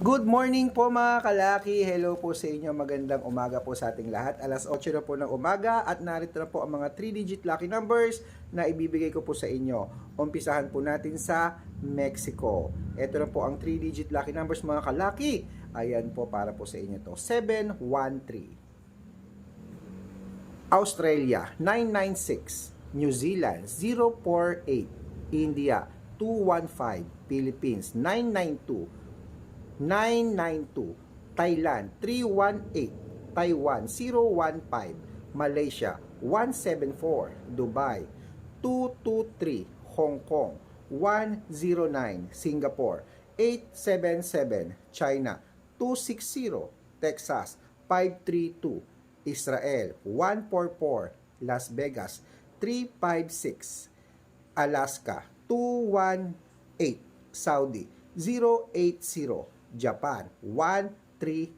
Good morning po mga kalaki. Hello po sa inyo. Magandang umaga po sa ating lahat. Alas 8 na po ng umaga at narito na po ang mga 3-digit lucky numbers na ibibigay ko po sa inyo. Umpisahan po natin sa Mexico. Ito na po ang 3-digit lucky numbers mga kalaki. Ayan po para po sa inyo to. 713. Australia 996, New Zealand 048, India 215, Philippines 992, 992, Thailand 318, Taiwan 015, Malaysia 174, Dubai 223, Hong Kong 109, Singapore 877, China 260, Texas 532, Israel 144, Las Vegas 356, Alaska 218, Saudi 080, Japan. 131,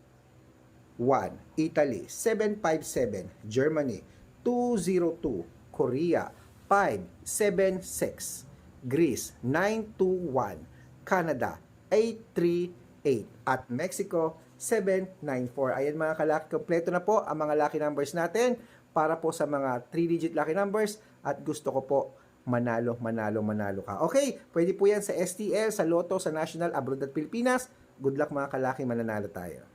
Italy 757, Germany 202, Korea 576, Greece 921, Canada 838 at Mexico 794. Ayan mga kalaki, kompleto na po ang mga lucky numbers natin para po sa mga 3-digit lucky numbers. At gusto ko po manalo, manalo, manalo ka. Okay, pwede po yan sa STL, sa Lotto, sa National, Abroad at Pilipinas. Good luck mga kalaki, mananalo tayo.